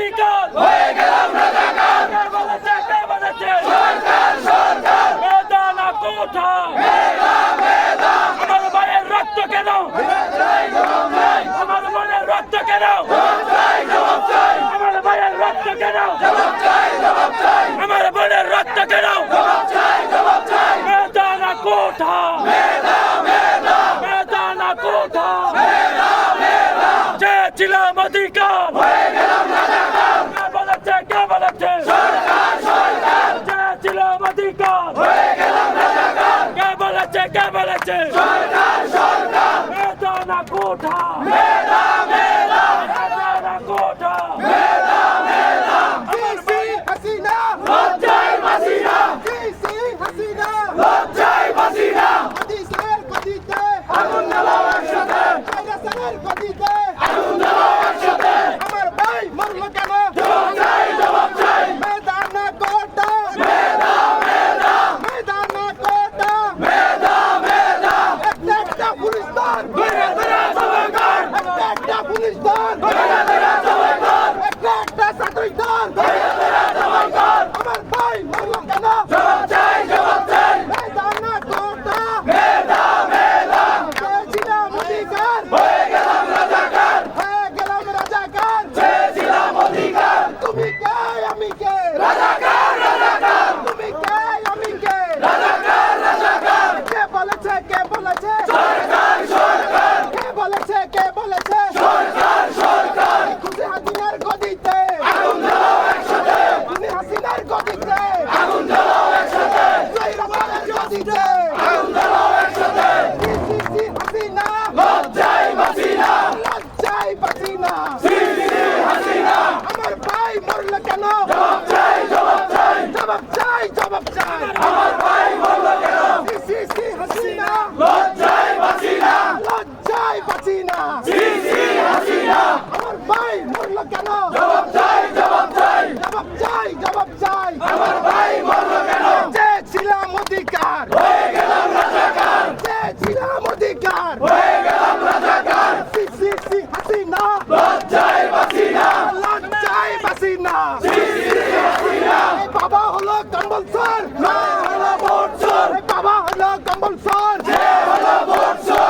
রাজাকার হয়ে গেলাম রাজাকার কে বলেছে কে বলেছে সরকার সরকার মেদানা কোঠা মেদা মেদা আমার ভাইয়ের রক্ত কেন? ছিলাম অধিকার 좋다. 네, 다! Andalá! হাসিনা বাবা হলো কম্বল স্যার। বাবা হলো কম্বল স্যার। বাবা হলো কম্বল স্যার।